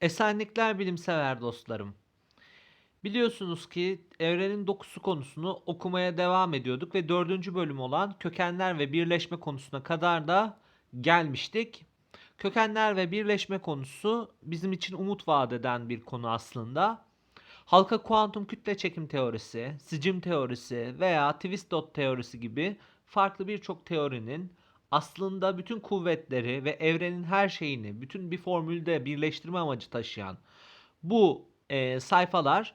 Esenlikler bilimsever dostlarım. Biliyorsunuz ki evrenin dokusu konusunu okumaya devam ediyorduk ve dördüncü bölüm olan kökenler ve birleşme konusuna kadar da gelmiştik. Kökenler ve birleşme konusu bizim için umut vaat eden bir konu aslında. Halka kuantum kütle çekim teorisi, sicim teorisi veya twist dot teorisi gibi farklı birçok teorinin aslında bütün kuvvetleri ve evrenin her şeyini bütün bir formülde birleştirme amacı taşıyan bu e, sayfalar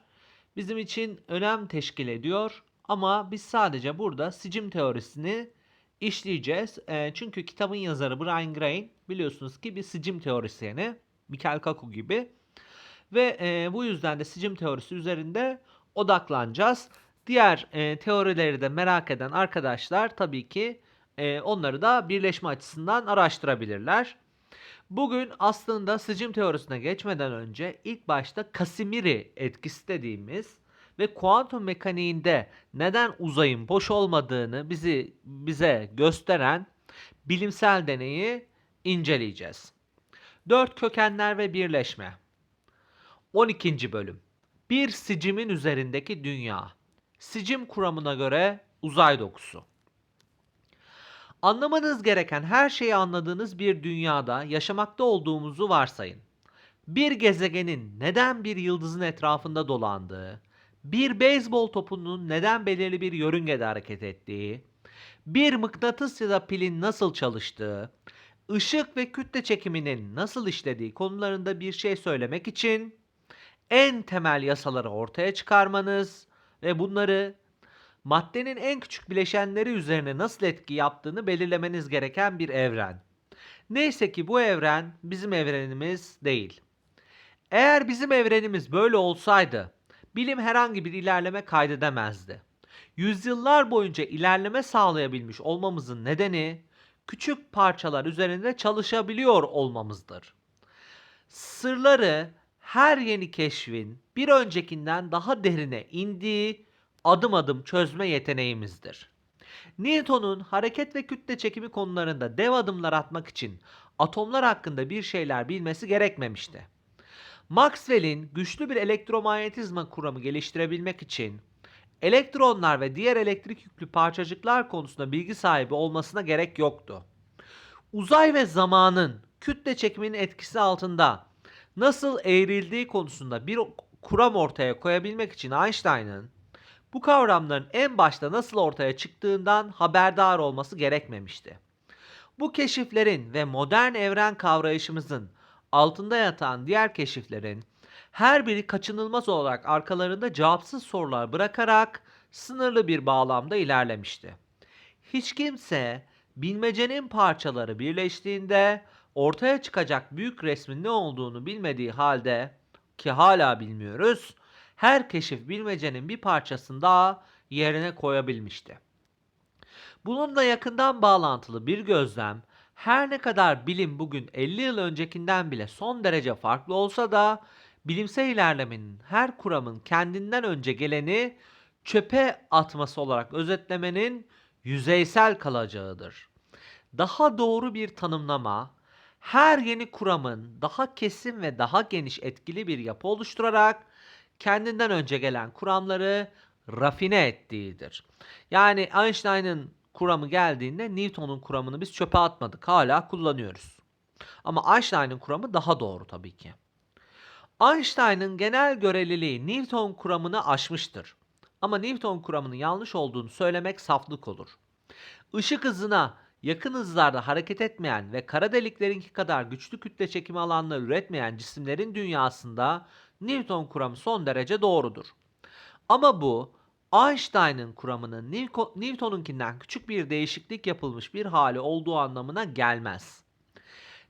bizim için önem teşkil ediyor. Ama biz sadece burada sicim teorisini işleyeceğiz. E, çünkü kitabın yazarı Brian Greene biliyorsunuz ki bir sicim teorisyeni. Michael Kaku gibi. Ve e, bu yüzden de sicim teorisi üzerinde odaklanacağız. Diğer e, teorileri de merak eden arkadaşlar tabii ki e, onları da birleşme açısından araştırabilirler. Bugün aslında sicim teorisine geçmeden önce ilk başta Casimiri etkisi dediğimiz ve kuantum mekaniğinde neden uzayın boş olmadığını bizi bize gösteren bilimsel deneyi inceleyeceğiz. 4 kökenler ve birleşme. 12. bölüm. Bir sicimin üzerindeki dünya. Sicim kuramına göre uzay dokusu. Anlamanız gereken her şeyi anladığınız bir dünyada yaşamakta olduğumuzu varsayın. Bir gezegenin neden bir yıldızın etrafında dolandığı, bir beyzbol topunun neden belirli bir yörüngede hareket ettiği, bir mıknatıs ya da pilin nasıl çalıştığı, ışık ve kütle çekiminin nasıl işlediği konularında bir şey söylemek için en temel yasaları ortaya çıkarmanız ve bunları maddenin en küçük bileşenleri üzerine nasıl etki yaptığını belirlemeniz gereken bir evren. Neyse ki bu evren bizim evrenimiz değil. Eğer bizim evrenimiz böyle olsaydı, bilim herhangi bir ilerleme kaydedemezdi. Yüzyıllar boyunca ilerleme sağlayabilmiş olmamızın nedeni küçük parçalar üzerinde çalışabiliyor olmamızdır. Sırları her yeni keşfin bir öncekinden daha derine indiği adım adım çözme yeteneğimizdir. Newton'un hareket ve kütle çekimi konularında dev adımlar atmak için atomlar hakkında bir şeyler bilmesi gerekmemişti. Maxwell'in güçlü bir elektromanyetizma kuramı geliştirebilmek için elektronlar ve diğer elektrik yüklü parçacıklar konusunda bilgi sahibi olmasına gerek yoktu. Uzay ve zamanın kütle çekiminin etkisi altında nasıl eğrildiği konusunda bir kuram ortaya koyabilmek için Einstein'ın bu kavramların en başta nasıl ortaya çıktığından haberdar olması gerekmemişti. Bu keşiflerin ve modern evren kavrayışımızın altında yatan diğer keşiflerin her biri kaçınılmaz olarak arkalarında cevapsız sorular bırakarak sınırlı bir bağlamda ilerlemişti. Hiç kimse bilmecenin parçaları birleştiğinde ortaya çıkacak büyük resmin ne olduğunu bilmediği halde ki hala bilmiyoruz, her keşif bilmecenin bir parçasını daha yerine koyabilmişti. Bununla yakından bağlantılı bir gözlem, her ne kadar bilim bugün 50 yıl öncekinden bile son derece farklı olsa da bilimsel ilerlemenin her kuramın kendinden önce geleni çöpe atması olarak özetlemenin yüzeysel kalacağıdır. Daha doğru bir tanımlama, her yeni kuramın daha kesin ve daha geniş etkili bir yapı oluşturarak kendinden önce gelen kuramları rafine ettiğidir. Yani Einstein'ın kuramı geldiğinde Newton'un kuramını biz çöpe atmadık. Hala kullanıyoruz. Ama Einstein'ın kuramı daha doğru tabii ki. Einstein'ın genel göreliliği Newton kuramını aşmıştır. Ama Newton kuramının yanlış olduğunu söylemek saflık olur. Işık hızına yakın hızlarda hareket etmeyen ve kara deliklerinki kadar güçlü kütle çekimi alanları üretmeyen cisimlerin dünyasında Newton kuramı son derece doğrudur. Ama bu Einstein'ın kuramının Newton'unkinden küçük bir değişiklik yapılmış bir hali olduğu anlamına gelmez.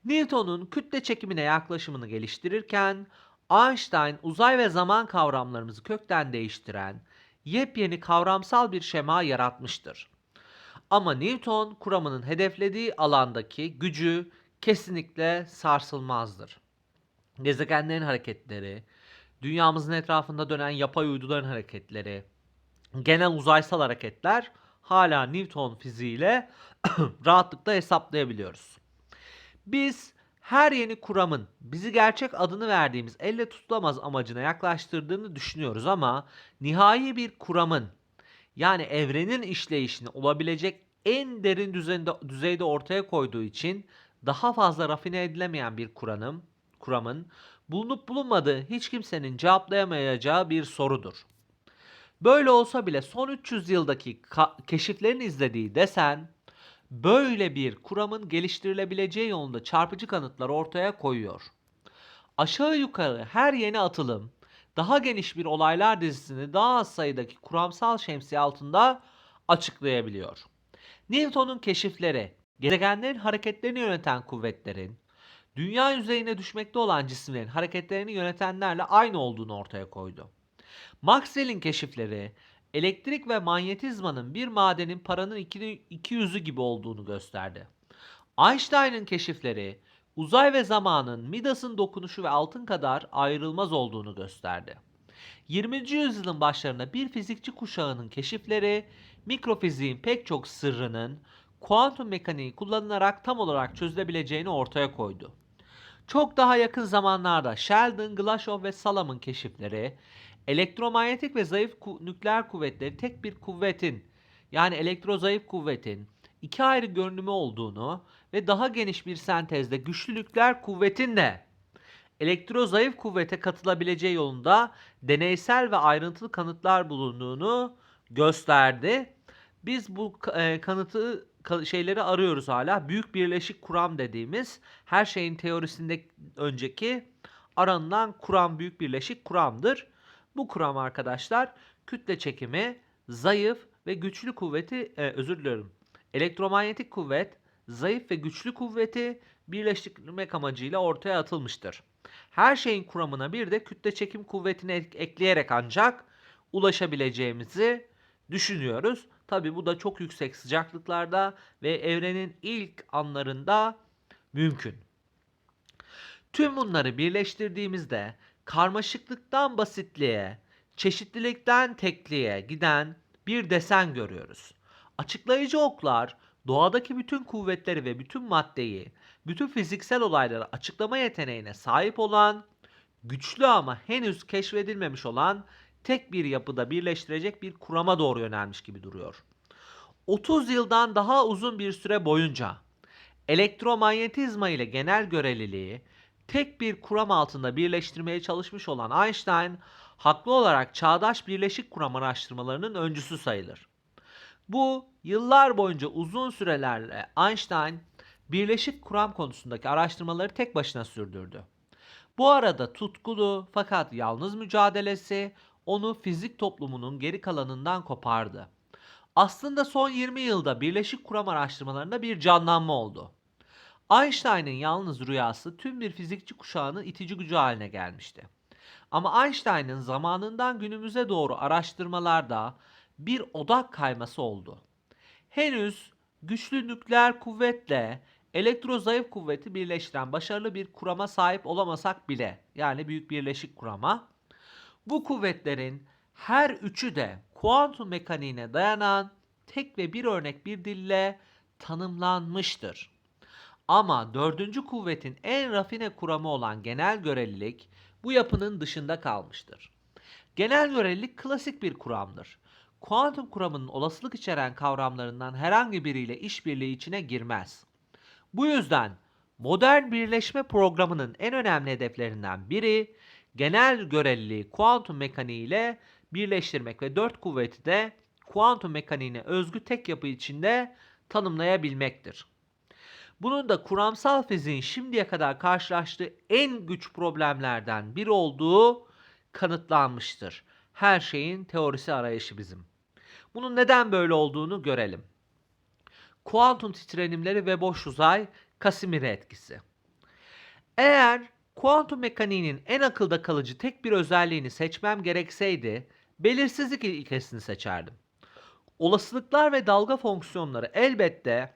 Newton'un kütle çekimine yaklaşımını geliştirirken Einstein uzay ve zaman kavramlarımızı kökten değiştiren yepyeni kavramsal bir şema yaratmıştır. Ama Newton kuramının hedeflediği alandaki gücü kesinlikle sarsılmazdır. Gezegenlerin hareketleri, dünyamızın etrafında dönen yapay uyduların hareketleri, genel uzaysal hareketler hala Newton fiziğiyle rahatlıkla hesaplayabiliyoruz. Biz her yeni kuramın bizi gerçek adını verdiğimiz elle tutulamaz amacına yaklaştırdığını düşünüyoruz ama nihai bir kuramın yani evrenin işleyişini olabilecek en derin düzeyde, düzeyde ortaya koyduğu için daha fazla rafine edilemeyen bir kuranım, kuramın bulunup bulunmadığı hiç kimsenin cevaplayamayacağı bir sorudur. Böyle olsa bile son 300 yıldaki keşiflerin izlediği desen böyle bir kuramın geliştirilebileceği yolunda çarpıcı kanıtlar ortaya koyuyor. Aşağı yukarı her yeni atılım daha geniş bir olaylar dizisini daha az sayıdaki kuramsal şemsiye altında açıklayabiliyor. Newton'un keşifleri, gezegenlerin hareketlerini yöneten kuvvetlerin, dünya yüzeyine düşmekte olan cisimlerin hareketlerini yönetenlerle aynı olduğunu ortaya koydu. Maxwell'in keşifleri, elektrik ve manyetizmanın bir madenin paranın iki, iki yüzü gibi olduğunu gösterdi. Einstein'ın keşifleri, uzay ve zamanın Midas'ın dokunuşu ve altın kadar ayrılmaz olduğunu gösterdi. 20. yüzyılın başlarında bir fizikçi kuşağının keşifleri, mikrofiziğin pek çok sırrının kuantum mekaniği kullanılarak tam olarak çözülebileceğini ortaya koydu. Çok daha yakın zamanlarda Sheldon, Glashow ve Salam'ın keşifleri, elektromanyetik ve zayıf ku- nükleer kuvvetleri tek bir kuvvetin yani elektrozayıf kuvvetin iki ayrı görünümü olduğunu ve daha geniş bir sentezde güçlü nükleer kuvvetin de elektrozayıf kuvvete katılabileceği yolunda deneysel ve ayrıntılı kanıtlar bulunduğunu gösterdi. Biz bu e, kanıtı ka- şeyleri arıyoruz hala. Büyük birleşik kuram dediğimiz her şeyin teorisinde önceki aranılan kuram büyük birleşik kuramdır. Bu kuram arkadaşlar kütle çekimi, zayıf ve güçlü kuvveti e, özür diliyorum. Elektromanyetik kuvvet, zayıf ve güçlü kuvveti birleştirmek amacıyla ortaya atılmıştır. Her şeyin kuramına bir de kütle çekim kuvvetini ek- ekleyerek ancak ulaşabileceğimizi düşünüyoruz. Tabi bu da çok yüksek sıcaklıklarda ve evrenin ilk anlarında mümkün. Tüm bunları birleştirdiğimizde karmaşıklıktan basitliğe, çeşitlilikten tekliğe giden bir desen görüyoruz. Açıklayıcı oklar doğadaki bütün kuvvetleri ve bütün maddeyi, bütün fiziksel olayları açıklama yeteneğine sahip olan, güçlü ama henüz keşfedilmemiş olan tek bir yapıda birleştirecek bir kurama doğru yönelmiş gibi duruyor. 30 yıldan daha uzun bir süre boyunca elektromanyetizma ile genel göreliliği tek bir kuram altında birleştirmeye çalışmış olan Einstein, haklı olarak çağdaş birleşik kuram araştırmalarının öncüsü sayılır. Bu yıllar boyunca uzun sürelerle Einstein birleşik kuram konusundaki araştırmaları tek başına sürdürdü. Bu arada tutkulu fakat yalnız mücadelesi onu fizik toplumunun geri kalanından kopardı. Aslında son 20 yılda birleşik kuram araştırmalarında bir canlanma oldu. Einstein'ın yalnız rüyası tüm bir fizikçi kuşağının itici gücü haline gelmişti. Ama Einstein'ın zamanından günümüze doğru araştırmalarda bir odak kayması oldu. Henüz güçlü nükleer kuvvetle elektrozayıf kuvveti birleştiren başarılı bir kurama sahip olamasak bile yani büyük birleşik kurama bu kuvvetlerin her üçü de kuantum mekaniğine dayanan tek ve bir örnek bir dille tanımlanmıştır. Ama dördüncü kuvvetin en rafine kuramı olan genel görelilik bu yapının dışında kalmıştır. Genel görelilik klasik bir kuramdır. Kuantum kuramının olasılık içeren kavramlarından herhangi biriyle işbirliği içine girmez. Bu yüzden modern birleşme programının en önemli hedeflerinden biri genel göreliliği kuantum mekaniği ile birleştirmek ve dört kuvveti de kuantum mekaniğine özgü tek yapı içinde tanımlayabilmektir. Bunun da kuramsal fiziğin şimdiye kadar karşılaştığı en güç problemlerden biri olduğu kanıtlanmıştır. Her şeyin teorisi arayışı bizim. Bunun neden böyle olduğunu görelim. Kuantum titrenimleri ve boş uzay Casimir etkisi. Eğer kuantum mekaniğinin en akılda kalıcı tek bir özelliğini seçmem gerekseydi, belirsizlik ilkesini seçerdim. Olasılıklar ve dalga fonksiyonları elbette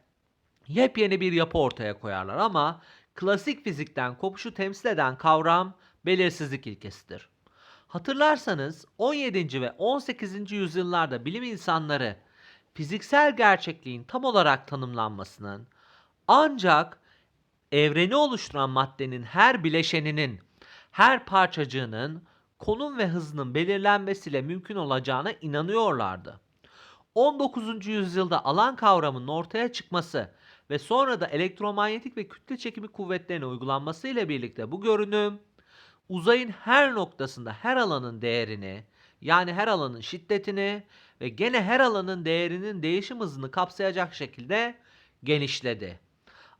yepyeni bir yapı ortaya koyarlar ama klasik fizikten kopuşu temsil eden kavram belirsizlik ilkesidir. Hatırlarsanız 17. ve 18. yüzyıllarda bilim insanları fiziksel gerçekliğin tam olarak tanımlanmasının ancak evreni oluşturan maddenin her bileşeninin, her parçacığının konum ve hızının belirlenmesiyle mümkün olacağına inanıyorlardı. 19. yüzyılda alan kavramının ortaya çıkması ve sonra da elektromanyetik ve kütle çekimi kuvvetlerine uygulanması ile birlikte bu görünüm uzayın her noktasında her alanın değerini yani her alanın şiddetini ve gene her alanın değerinin değişim hızını kapsayacak şekilde genişledi.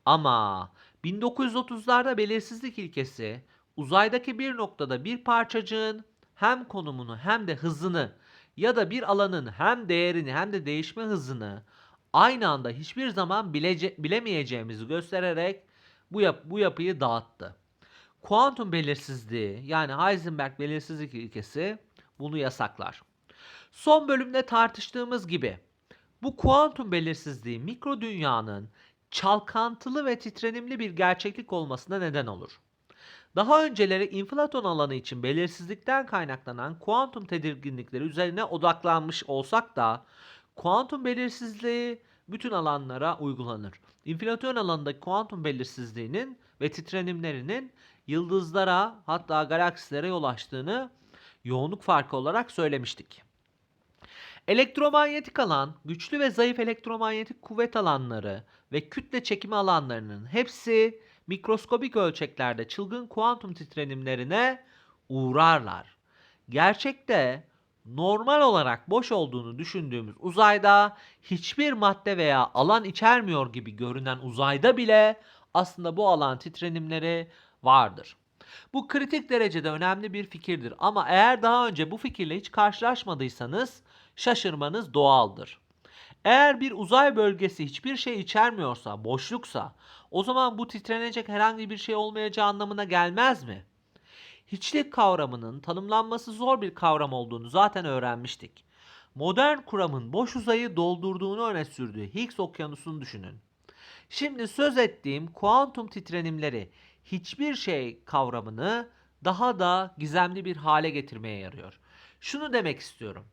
Ama 1930'larda belirsizlik ilkesi uzaydaki bir noktada bir parçacığın hem konumunu hem de hızını ya da bir alanın hem değerini hem de değişme hızını aynı anda hiçbir zaman bilece- bilemeyeceğimizi göstererek bu, yap- bu yapıyı dağıttı. Kuantum belirsizliği yani Heisenberg belirsizlik ilkesi bunu yasaklar. Son bölümde tartıştığımız gibi bu kuantum belirsizliği mikro dünyanın çalkantılı ve titrenimli bir gerçeklik olmasına neden olur. Daha önceleri inflaton alanı için belirsizlikten kaynaklanan kuantum tedirginlikleri üzerine odaklanmış olsak da kuantum belirsizliği bütün alanlara uygulanır. İnflaton alanındaki kuantum belirsizliğinin ve titrenimlerinin yıldızlara hatta galaksilere yol açtığını yoğunluk farkı olarak söylemiştik. Elektromanyetik alan, güçlü ve zayıf elektromanyetik kuvvet alanları ve kütle çekimi alanlarının hepsi mikroskobik ölçeklerde çılgın kuantum titrenimlerine uğrarlar. Gerçekte normal olarak boş olduğunu düşündüğümüz uzayda hiçbir madde veya alan içermiyor gibi görünen uzayda bile aslında bu alan titrenimleri vardır. Bu kritik derecede önemli bir fikirdir ama eğer daha önce bu fikirle hiç karşılaşmadıysanız şaşırmanız doğaldır. Eğer bir uzay bölgesi hiçbir şey içermiyorsa, boşluksa, o zaman bu titrenecek herhangi bir şey olmayacağı anlamına gelmez mi? Hiçlik kavramının tanımlanması zor bir kavram olduğunu zaten öğrenmiştik. Modern kuramın boş uzayı doldurduğunu öne sürdüğü Higgs okyanusunu düşünün. Şimdi söz ettiğim kuantum titrenimleri hiçbir şey kavramını daha da gizemli bir hale getirmeye yarıyor. Şunu demek istiyorum.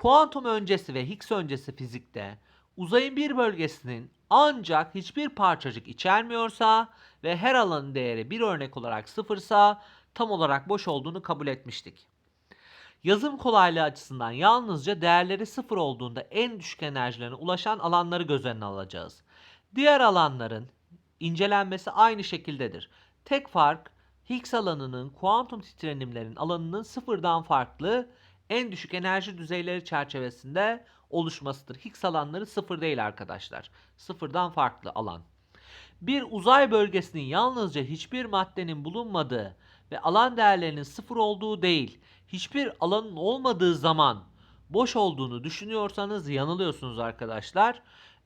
Kuantum öncesi ve Higgs öncesi fizikte uzayın bir bölgesinin ancak hiçbir parçacık içermiyorsa ve her alanın değeri bir örnek olarak sıfırsa tam olarak boş olduğunu kabul etmiştik. Yazım kolaylığı açısından yalnızca değerleri sıfır olduğunda en düşük enerjilerine ulaşan alanları göz önüne alacağız. Diğer alanların incelenmesi aynı şekildedir. Tek fark Higgs alanının kuantum titrenimlerin alanının sıfırdan farklı en düşük enerji düzeyleri çerçevesinde oluşmasıdır. Higgs alanları sıfır değil arkadaşlar. Sıfırdan farklı alan. Bir uzay bölgesinin yalnızca hiçbir maddenin bulunmadığı ve alan değerlerinin sıfır olduğu değil, hiçbir alanın olmadığı zaman boş olduğunu düşünüyorsanız yanılıyorsunuz arkadaşlar.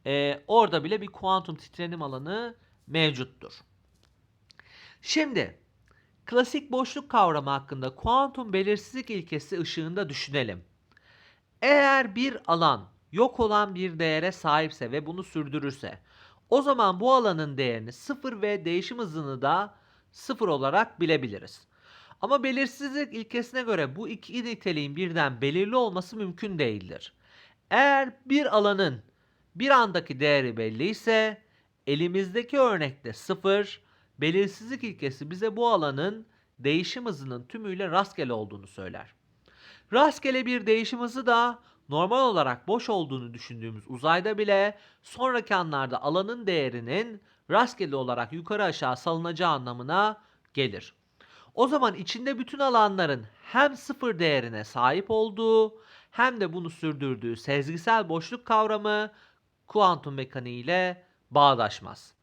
Ee, orada bile bir kuantum titrenim alanı mevcuttur. Şimdi klasik boşluk kavramı hakkında kuantum belirsizlik ilkesi ışığında düşünelim. Eğer bir alan yok olan bir değere sahipse ve bunu sürdürürse o zaman bu alanın değerini sıfır ve değişim hızını da sıfır olarak bilebiliriz. Ama belirsizlik ilkesine göre bu iki niteliğin birden belirli olması mümkün değildir. Eğer bir alanın bir andaki değeri belli ise elimizdeki örnekte sıfır, belirsizlik ilkesi bize bu alanın değişim hızının tümüyle rastgele olduğunu söyler. Rastgele bir değişim hızı da normal olarak boş olduğunu düşündüğümüz uzayda bile sonraki anlarda alanın değerinin rastgele olarak yukarı aşağı salınacağı anlamına gelir. O zaman içinde bütün alanların hem sıfır değerine sahip olduğu hem de bunu sürdürdüğü sezgisel boşluk kavramı kuantum mekaniği ile bağdaşmaz.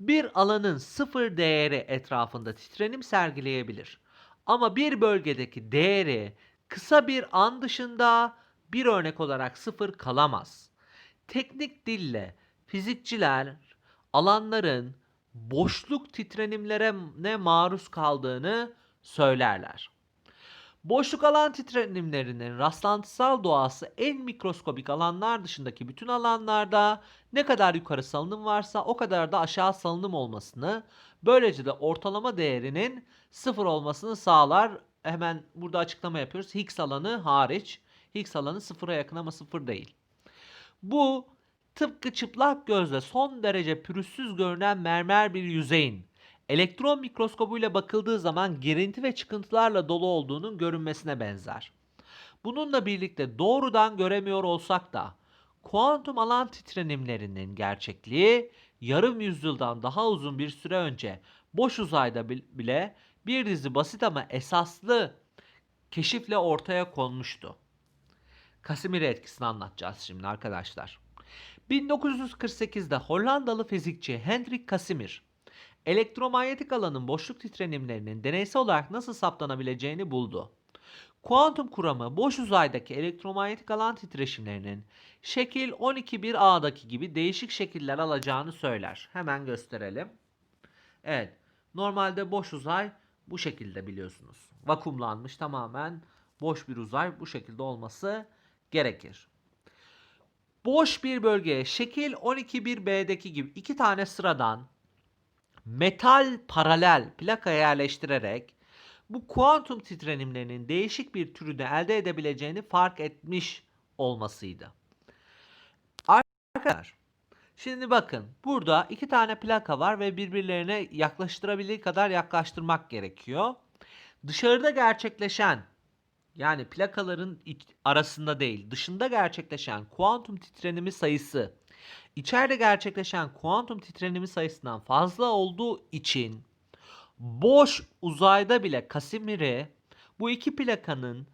Bir alanın sıfır değeri etrafında titrenim sergileyebilir. Ama bir bölgedeki değeri kısa bir an dışında bir örnek olarak sıfır kalamaz. Teknik dille fizikçiler alanların boşluk titrenimlerine maruz kaldığını söylerler. Boşluk alan titrenimlerinin rastlantısal doğası en mikroskobik alanlar dışındaki bütün alanlarda ne kadar yukarı salınım varsa o kadar da aşağı salınım olmasını, böylece de ortalama değerinin sıfır olmasını sağlar. Hemen burada açıklama yapıyoruz. Higgs alanı hariç. Higgs alanı sıfıra yakın ama sıfır değil. Bu tıpkı çıplak gözle son derece pürüzsüz görünen mermer bir yüzeyin elektron mikroskobuyla bakıldığı zaman girinti ve çıkıntılarla dolu olduğunun görünmesine benzer. Bununla birlikte doğrudan göremiyor olsak da kuantum alan titrenimlerinin gerçekliği yarım yüzyıldan daha uzun bir süre önce boş uzayda bil- bile bir dizi basit ama esaslı keşifle ortaya konmuştu. Casimir etkisini anlatacağız şimdi arkadaşlar. 1948'de Hollandalı fizikçi Hendrik Casimir elektromanyetik alanın boşluk titrenimlerinin deneysel olarak nasıl saptanabileceğini buldu. Kuantum kuramı boş uzaydaki elektromanyetik alan titreşimlerinin şekil 12.1a'daki gibi değişik şekiller alacağını söyler. Hemen gösterelim. Evet, normalde boş uzay bu şekilde biliyorsunuz. Vakumlanmış tamamen boş bir uzay bu şekilde olması gerekir. Boş bir bölgeye şekil 12.1b'deki gibi iki tane sıradan metal paralel plaka yerleştirerek bu kuantum titrenimlerinin değişik bir türünü elde edebileceğini fark etmiş olmasıydı. Arkadaşlar şimdi bakın burada iki tane plaka var ve birbirlerine yaklaştırabildiği kadar yaklaştırmak gerekiyor. Dışarıda gerçekleşen yani plakaların arasında değil dışında gerçekleşen kuantum titrenimi sayısı içeride gerçekleşen kuantum titrenimi sayısından fazla olduğu için boş uzayda bile Casimir'i bu iki plakanın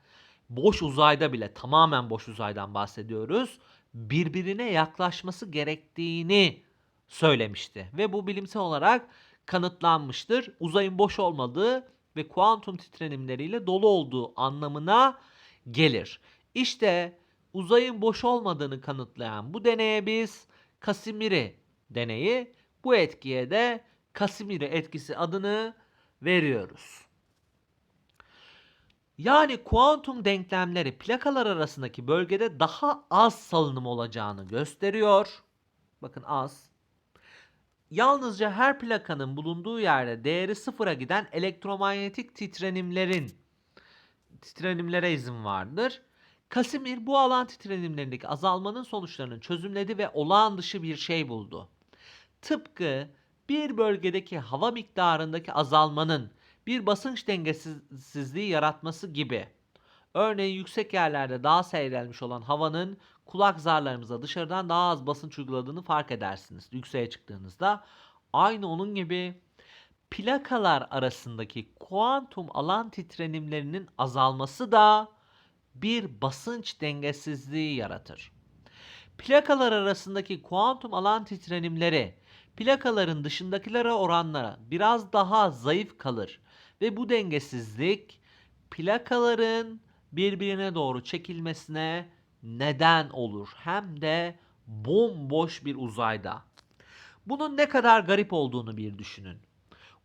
boş uzayda bile tamamen boş uzaydan bahsediyoruz birbirine yaklaşması gerektiğini söylemişti ve bu bilimsel olarak kanıtlanmıştır. Uzayın boş olmadığı ve kuantum titrenimleriyle dolu olduğu anlamına gelir. İşte uzayın boş olmadığını kanıtlayan bu deneye biz Casimiri deneyi, bu etkiye de Casimiri etkisi adını veriyoruz. Yani kuantum denklemleri plakalar arasındaki bölgede daha az salınım olacağını gösteriyor. Bakın az. Yalnızca her plakanın bulunduğu yerde değeri sıfıra giden elektromanyetik titrenimlerin titrenimlere izin vardır. Casimir bu alan titrenimlerindeki azalmanın sonuçlarını çözümledi ve olağan dışı bir şey buldu. Tıpkı bir bölgedeki hava miktarındaki azalmanın bir basınç dengesizliği yaratması gibi. Örneğin yüksek yerlerde daha seyrelmiş olan havanın kulak zarlarımıza dışarıdan daha az basınç uyguladığını fark edersiniz yükseğe çıktığınızda. Aynı onun gibi plakalar arasındaki kuantum alan titrenimlerinin azalması da bir basınç dengesizliği yaratır. Plakalar arasındaki kuantum alan titrenimleri plakaların dışındakilere oranla biraz daha zayıf kalır ve bu dengesizlik plakaların birbirine doğru çekilmesine neden olur. Hem de bomboş bir uzayda. Bunun ne kadar garip olduğunu bir düşünün.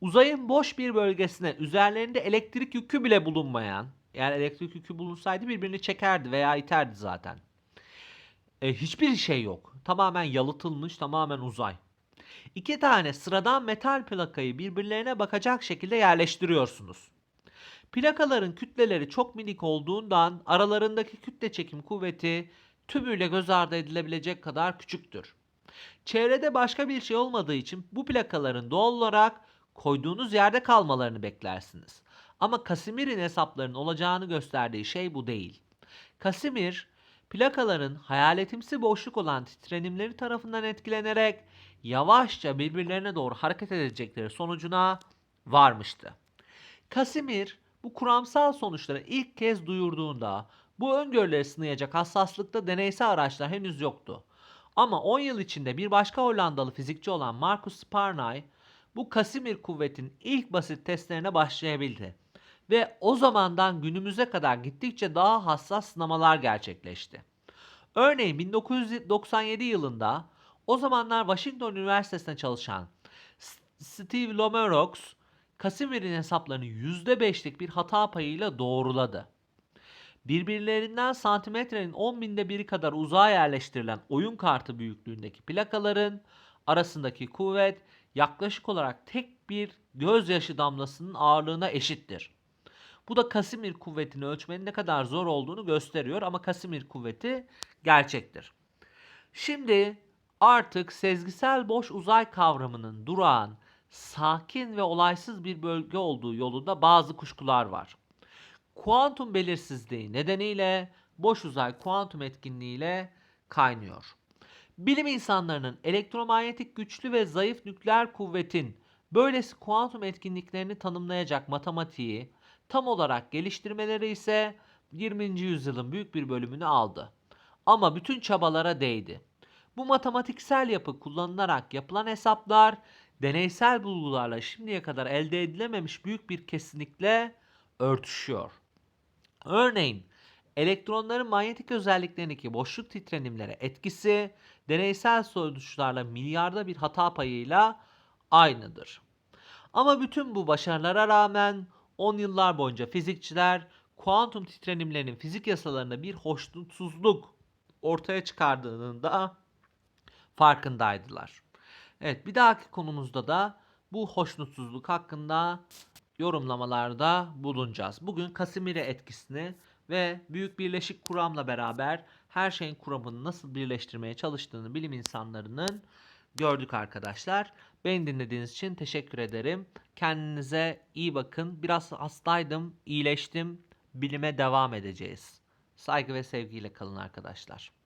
Uzayın boş bir bölgesine üzerlerinde elektrik yükü bile bulunmayan, yani elektrik yükü bulunsaydı birbirini çekerdi veya iterdi zaten. E, hiçbir şey yok. Tamamen yalıtılmış, tamamen uzay. İki tane sıradan metal plakayı birbirlerine bakacak şekilde yerleştiriyorsunuz. Plakaların kütleleri çok minik olduğundan aralarındaki kütle çekim kuvveti tümüyle göz ardı edilebilecek kadar küçüktür. Çevrede başka bir şey olmadığı için bu plakaların doğal olarak koyduğunuz yerde kalmalarını beklersiniz. Ama Casimir'in hesaplarının olacağını gösterdiği şey bu değil. Casimir, plakaların hayaletimsi boşluk olan titrenimleri tarafından etkilenerek yavaşça birbirlerine doğru hareket edecekleri sonucuna varmıştı. Casimir bu kuramsal sonuçları ilk kez duyurduğunda bu öngörüleri sınayacak hassaslıkta deneysel araçlar henüz yoktu. Ama 10 yıl içinde bir başka Hollandalı fizikçi olan Marcus Sparnay bu Casimir kuvvetin ilk basit testlerine başlayabildi. Ve o zamandan günümüze kadar gittikçe daha hassas sınamalar gerçekleşti. Örneğin 1997 yılında o zamanlar Washington Üniversitesi'nde çalışan Steve Lomerox, Casimir'in hesaplarını %5'lik bir hata payıyla doğruladı. Birbirlerinden santimetrenin 10 binde biri kadar uzağa yerleştirilen oyun kartı büyüklüğündeki plakaların arasındaki kuvvet yaklaşık olarak tek bir gözyaşı damlasının ağırlığına eşittir. Bu da Casimir kuvvetini ölçmenin ne kadar zor olduğunu gösteriyor ama Casimir kuvveti gerçektir. Şimdi Artık sezgisel boş uzay kavramının durağan, sakin ve olaysız bir bölge olduğu yolunda bazı kuşkular var. Kuantum belirsizliği nedeniyle boş uzay kuantum etkinliğiyle kaynıyor. Bilim insanlarının elektromanyetik güçlü ve zayıf nükleer kuvvetin böylesi kuantum etkinliklerini tanımlayacak matematiği tam olarak geliştirmeleri ise 20. yüzyılın büyük bir bölümünü aldı. Ama bütün çabalara değdi. Bu matematiksel yapı kullanılarak yapılan hesaplar deneysel bulgularla şimdiye kadar elde edilememiş büyük bir kesinlikle örtüşüyor. Örneğin elektronların manyetik özelliklerindeki boşluk titrenimlere etkisi deneysel sonuçlarla milyarda bir hata payıyla aynıdır. Ama bütün bu başarılara rağmen 10 yıllar boyunca fizikçiler kuantum titrenimlerinin fizik yasalarında bir hoşnutsuzluk ortaya çıkardığının da farkındaydılar. Evet bir dahaki konumuzda da bu hoşnutsuzluk hakkında yorumlamalarda bulunacağız. Bugün Casimir etkisini ve büyük birleşik kuramla beraber her şeyin kuramını nasıl birleştirmeye çalıştığını bilim insanlarının gördük arkadaşlar. Beni dinlediğiniz için teşekkür ederim. Kendinize iyi bakın. Biraz hastaydım, iyileştim. Bilime devam edeceğiz. Saygı ve sevgiyle kalın arkadaşlar.